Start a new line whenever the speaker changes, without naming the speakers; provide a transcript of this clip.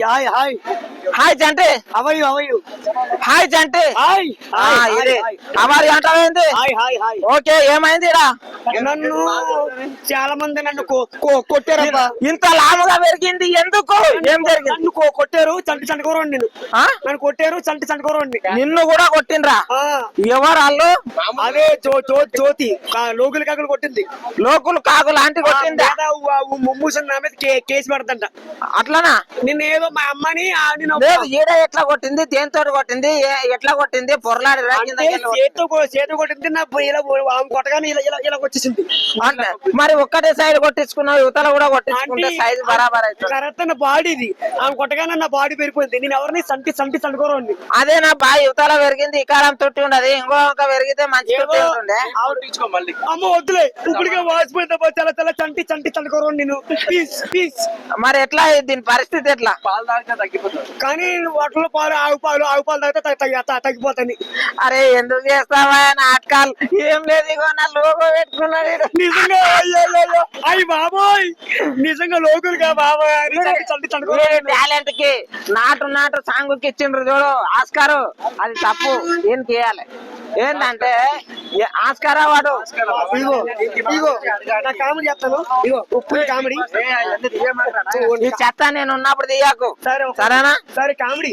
Hi hi
hi Chanti
అవయు అవయు
hi Chanti
hi
ఇది. అవారి అంటావేంది?
హాయ్ హాయ్ హాయ్
ఓకే ఏమైంది ఈడ?
నన్ను చాలా మంది నన్ను కొట్టారబ్బా.
ఇంత లాముగా పెరిగింది ఎందుకు? ఏం జరిగింది?
నన్ను కొట్టారు చంటి చంటకూరండి నేను
ఆ?
నన్ను కొట్టారు చంటి చంటకూరండి
నిన్ను కూడా కొట్టిండ్రా? ఎవరు వాళ్ళు
అదే జ్యోతి లోకులు కాకులు కొట్టింది.
లోకులు కాకు లాంటి కొట్టిందా
ముమ్మూసిన నా మీద కే- కేసు పెడతంట.
అట్లనా?
నిన్న ఏదో మా అమ్మని నేను
లేదు ఈడ ఎట్లా కొట్టింది? దేంతో కొట్టింది? ఏ- ఎట్లా కొట్టింది? పొరలాడి కింద కొట్టింది.
చేతితో నా ఇలా ఆమె కొట్టగానే ఇలా ఇలా ఇలా వచ్చేసింది
అంటే మరి ఒక్కటే సైడ్ కొట్టించుకున్నావు యువతల కూడా కొట్టించుకుంటే సైజు బరాబర్ అవుతుంది
కరెక్ట్ నా బాడీ ఇది. ఆమె కొట్టగానే నా బాడీ పెరిగిపోయింది. నేను ఎవరిని సంటి సంటి సండుకోరండి
అదే నా బా యువతల పెరిగింది ఇకారం తొట్టి ఉండదు. ఇంకో ఒక పెరిగితే మంచి
అమ్మ వద్దులే ఇప్పటికే వాసిపోయిందా చాలా చాలా చంటి చంటి నేను పీస్ పీస్
మరి ఎట్లా దీని పరిస్థితి ఎట్లా?
కానీ వాటిలో పాలు ఆవు పాలు ఆవు పాలు తాగితే తగ్గ- తగ్గ- తగ్గ- తగ్గిపోతాయి.
అరే ఎందుకు చేస్తావా నాటకాలు? ఏం లేదు ఇగో నా లోగో పెట్టుకున్నాడు.
నిజంగా అయ్యో అయ్యో బాబోయ్. నిజంగా లోకులుగా బాబోయ్.
టాలెంట్కి నాటు నాటు సాంగుకి ఇచ్చిండ్రు చూడు ఆస్కారు. అది తప్పు. ఏం చేయాలి ఏంటంటే ఆస్కార్ అవార్డు
ఇగో ఇగో. నా కామెడీ చేస్తాను. ఇగో ఉప్పు కామెడీ.
చెత్త నేను ఉన్నప్పుడు తీయకు.
సరే
సరేనా?
సరే కామెడీ.